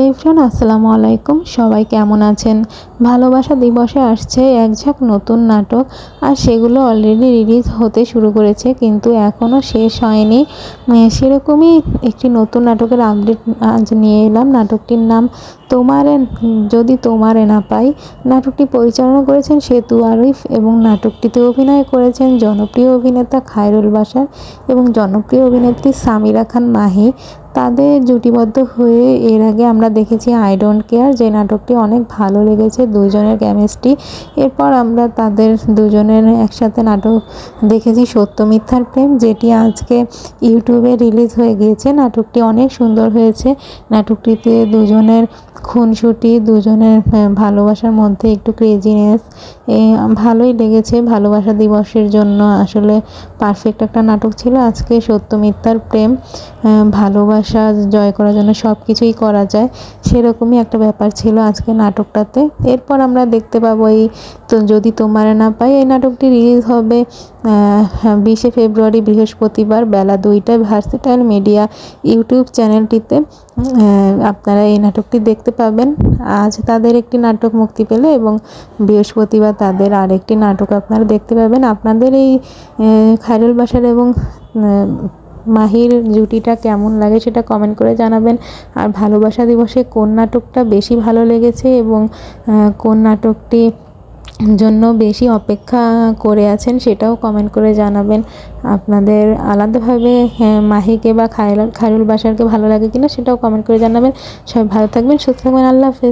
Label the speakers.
Speaker 1: রিফরান আসসালামু আলাইকুম। সবাই কেমন আছেন? ভালোবাসা দিবসে আসছে এক ঝাঁক নতুন নাটক আর সেগুলো অলরেডি রিলিজ হতে শুরু করেছে, কিন্তু এখনও শেষ হয়নি। সেরকমই একটি নতুন নাটকের আপডেট আজ নিয়ে এলাম। নাটকটির নাম তোমারে যদি তোমারে না পাই। নাটকটি পরিচালনা করেছেন সেতু আরিফ এবং নাটকটিতে অভিনয় করেছেন জনপ্রিয় অভিনেতা খায়রুল বাসার এবং জনপ্রিয় অভিনেত্রী সামিরা খান মাহি। তাদের জুটিবদ্ধ হয়ে এর আগে আমরা দেখেছি আই ডোন্ট কেয়ার যে নাটকটি অনেক ভালো লেগেছে দুজনের কেমিস্ট্রি এরপর আমরা তাদের দুজনের একসাথে নাটক দেখেছি সত্য মিথ্যার প্রেম যেটি আজকে ইউটিউবে রিলিজ হয়ে গিয়েছে। নাটকটি অনেক সুন্দর হয়েছে। নাটকটিতে দুজনের খুনসুটি দুজনের ভালোবাসার মধ্যে একটু ক্রেজিনেস ভালোই লেগেছে। ভালোবাসা দিবসের জন্য আসলে পারফেক্ট একটা নাটক ছিল। আজকে সত্য মিথ্যার প্রেম আহ, ভালোবাসা, জয় করার জন্য সব কিছুই করা যায়, সেরকমই একটা ব্যাপার ছিল আজকে নাটকটাতে। এরপর আমরা দেখতে পাবো এই তো যদি তোমার না পাই, এই নাটকটি রিলিজ হবে বিশে ফেব্রুয়ারি, বৃহস্পতিবার, বেলা দুইটায় ভার্সিটাইল মিডিয়া ইউটিউব চ্যানেলটিতে। আপনারা এই নাটকটি দেখতে পাবেন। আজ তাদের একটি নাটক মুক্তি পেলে এবং বৃহস্পতিবার তাদের আরেকটি নাটক আপনারা দেখতে পাবেন। আপনাদের এই খায়রুল বাসার এবং মাহির জুটিটা কেমন লাগে সেটা কমেন্ট করে জানাবেন। আর ভালোবাসা দিবসে কোন নাটকটা বেশি ভালো লেগেছে এবং কোন নাটকটি জন্য বেশি অপেক্ষা করে আছেন সেটাও কমেন্ট করে জানাবেন। আপনাদের আলাদাভাবে হ্যাঁ, মাহিকে বা খায়রুল খায়রুল বাসারকে ভালো লাগে কিনা সেটাও কমেন্ট করে জানাবেন। সবাই ভালো থাকবেন সুস্থ থাকবেন আল্লাহ হাফেজ।